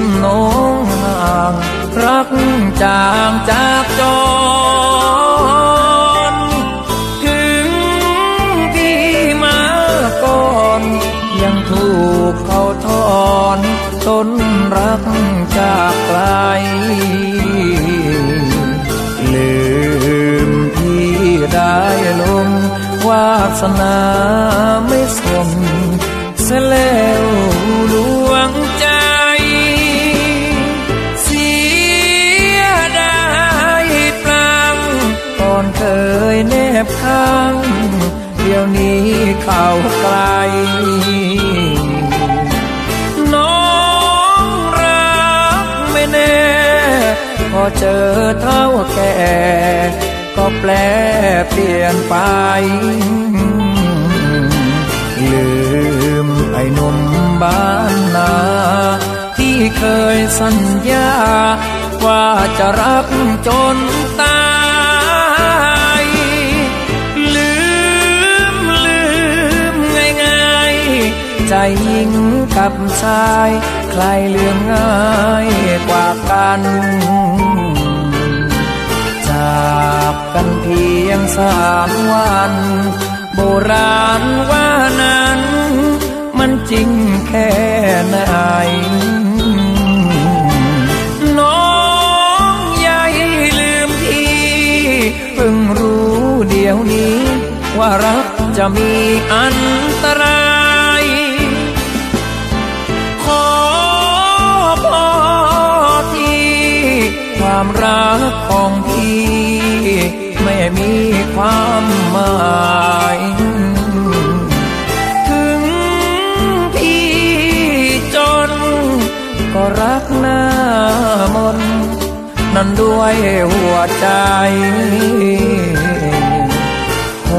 นโนงห่างรักจางจากจร ถึงพี่มาก่อน ยังถูกเขาทอนต้นรักจากไกลลืมที่ได้ลงวาสนา บข้างเดี๋ยวนี้เข้าไกล น้องรักไม่แน่ พอเจอเท่าแก่ ก็แปลเปลี่ยนไป ลืมไอ้นุ่มบ้านนาที่เคยสัญญา ว่าจะรักจน กับชาย ใครเลืองง่ายกว่ากัน จากกันเพียงสามวัน โบราณว่านั้น มันจริงแค่ไหนน้องใหญ่ลืมพี่เพิ่งรู้เดี๋ยวนี้ ว่ารักจะมีอันตราย ความรักของพี่ ไม่มีความหมาย ถึงพี่จน ก็รักหน้ามนั่นด้วยหัวใจโห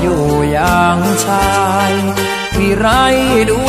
อยู่อย่างชายที่ไรดู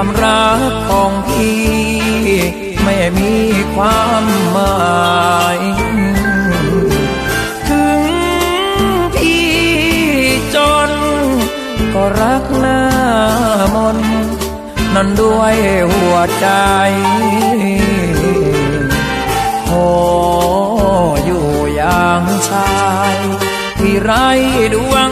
ความรักของพี่ ไม่มีความหมาย ถึงพี่จน ก็รักหน้ามนนั่นด้วยหัวใจโหอยู่อย่างชาย ที่ไรดวง